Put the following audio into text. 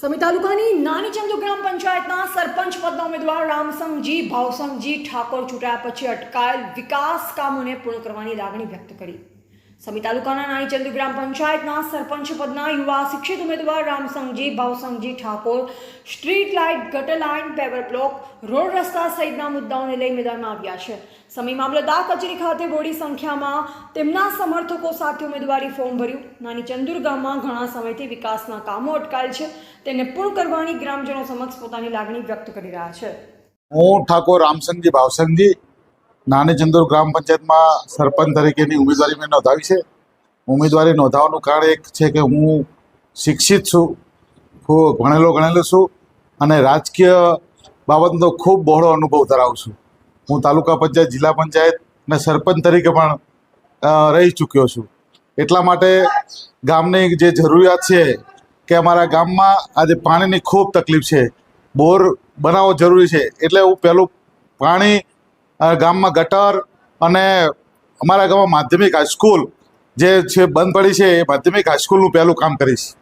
સમી તાલુકાની નાની ચંદુ ગ્રામ પંચાયતના સરપંચ પદના ઉમેદવાર રામસંગજી, ભાવસંગજી ઠાકોર ચૂંટાયા પછી અટકાયેલ વિકાસ કામોને પૂર્ણ કરવાની લાગણી વ્યક્ત કરી. સમી તાલુકાના નાની ગ્રામ પંચાયતના સરપંચ પદના યુવા શિક્ષિત ઉમેદવાર Ramsangji, Bhavsangji Thakor, street light, gutter line, paver block, road રસ્તા સહિતના મુદ્દાઓને લઈ મેદાનમાં આવ્યા છે. સમી મામલતદાર કચેરી ખાતે બોડી સંખ્યામાં તેમના સમર્થકો સાથે ઉમેદવારી ફોર્મ ભર્યું. નાની ચંદુર ગામમાં ઘણા સમયથી વિકાસના કામો અટકાયેલ છે. તેને પૂર્ણ કરવાની ગ્રામજનો સમક્ષ પોતાની લાગણી વ્યક્ત કરી રહ્યા છે. હું ઠાકોર રામસંગજી, ભાવસંગજી નાની ચંદુર ગ્રામ પંચાયતમાં સરપંચ તરીકેની ઉમેદવારી મેં નોંધાવી છે. ઉમેદવારી નોંધાવાનું કારણ એક છે કે હું શિક્ષિત છું ખૂબ ભણેલો ગણેલો છું અને રાજકીય બાબતનો ખૂબ બહોળો અનુભવ ધરાવું છું. હું તાલુકા પંચાયત, જિલ્લા પંચાયત અને સરપંચ તરીકે પણ રહી ચૂક્યો છું. એટલા માટે ગામની જે જરૂરિયાત છે કે અમારા ગામમાં આજે પાણીની ખૂબ તકલીફ છે. બોર બનાવવો જરૂરી છે. એટલે હું પહેલું પાણી ગામમાં ગટર અને અમારા ગામમાં માધ્યમિક હાઈસ્કૂલ જે છે, બંધ પડી છે, એ માધ્યમિક હાઈસ્કૂલનું પહેલું કામ કરીશ.